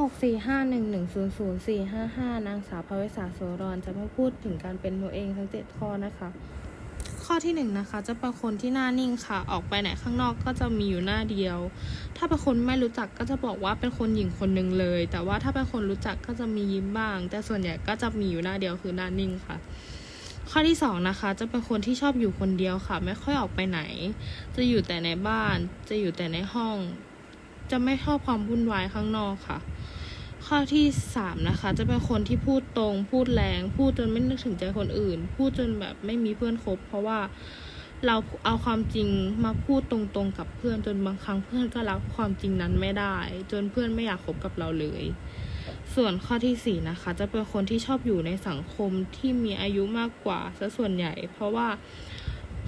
หกสี่ห้าหนึ่งหนึ่งศูนย์ศูนย์สี่ห้าห้านางสาวภวิษาโสรอนจะมาพูดถึงการเป็นตัวเองทั้งเจ็ดข้อนะคะ ข้อที่หนึ่งนะคะจะเป็นคนที่หน้านิ่งค่ะ ออกไปไหนข้างนอกก็จะมีอยู่หน้าเดียว ถ้าเป็นคนไม่รู้จักก็จะบอกว่าเป็นคนหญิงคนหนึ่งเลย แต่ว่าถ้าเป็นคนรู้จักก็จะมียิ้มบ้าง แต่ส่วนใหญ่ก็จะมีอยู่หน้าเดียวคือหน้านิ่งค่ะข้อที่สองนะคะจะเป็นคนที่ชอบอยู่คนเดียวค่ะ ไม่ค่อยออกไปไหน จะอยู่แต่ในบ้าน จะอยู่แต่ในห้อง จะไม่ชอบความวุ่นวายข้างนอกค่ะ ข้อที่สามนะคะ จะเป็นคนที่พูดตรง พูดแรง พูดจนไม่นึกถึงใจคนอื่น พูดจนแบบไม่มีเพื่อนคบ เพราะว่าเราเอาความจริงมาพูดตรงๆกับเพื่อนจนบางครั้งเพื่อนก็รับความจริงนั้นไม่ได้ จนเพื่อนไม่อยากคบกับเราเลย ส่วนข้อที่สี่นะคะ จะเป็นคนที่ชอบอยู่ในสังคมที่มีอายุมากกว่าซะส่วนใหญ่ เพราะว่า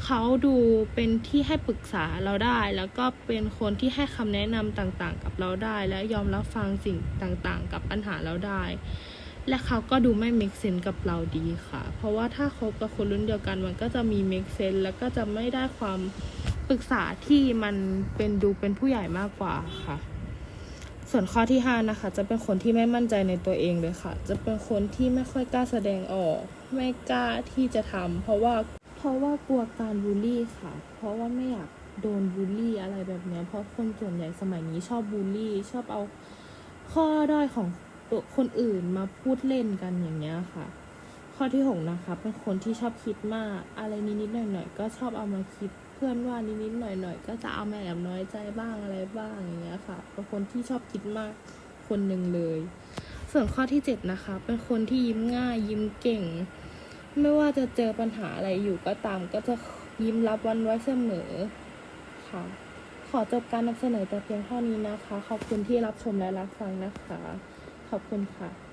เขาดูเป็นที่ให้ปรึกษาเราได้ แล้วก็เป็นคนที่ให้คำแนะนำต่างๆ กับเราได้ และยอมรับฟังสิ่งต่างๆ กับปัญหาเราได้ และเขาก็ดูไม่ make sense กับเราดีค่ะ เพราะว่าถ้าคบกับคนรุ่นเดียวกันมันก็จะมี make sense แล้วก็จะไม่ได้ความปรึกษาที่มันเป็นดูเป็นผู้ใหญ่มากกว่าค่ะ ส่วนข้อที่ห้านะคะ จะเป็นคนที่ไม่มั่นใจในตัวเองเลยค่ะ จะเป็นคนที่ไม่ค่อยกล้าแสดงออก ไม่กล้าที่จะทำเพราะว่า เพราะว่ากลัวการบูลลี่ค่ะ เพราะว่าไม่อยากโดนบูลลี่อะไรแบบนี้เพราะคนส่วนใหญ่สมัยนี้ชอบบูลลี่ ชอบเอาข้อด้อยของตัวคนอื่นมาพูดเล่นกันอย่างเงี้ยค่ะ ข้อที่หกนะคะ เป็นคนที่ชอบคิดมาก อะไรนิดๆหน่อยๆก็ชอบเอามาคิดเพื่อนว่านิดๆหน่อยๆก็จะเอามาแอบน้อยใจบ้างอะไรบ้างอย่างเงี้ยค่ะ เป็นคนที่ชอบคิดมากคนหนึ่งเลย ส่วนข้อที่เจ็ดนะคะ เป็นคนที่ยิ้มง่ายยิ้มเก่ง ไม่ว่าจะเจอปัญหาอะไรอยู่ก็ตาม ก็จะยิ้มรับวันไว้เสมอค่ะ ขอจบการนำเสนอแต่เพียงเท่านี้นะคะ ขอบคุณที่รับชมและรับฟังนะคะ ขอบคุณค่ะ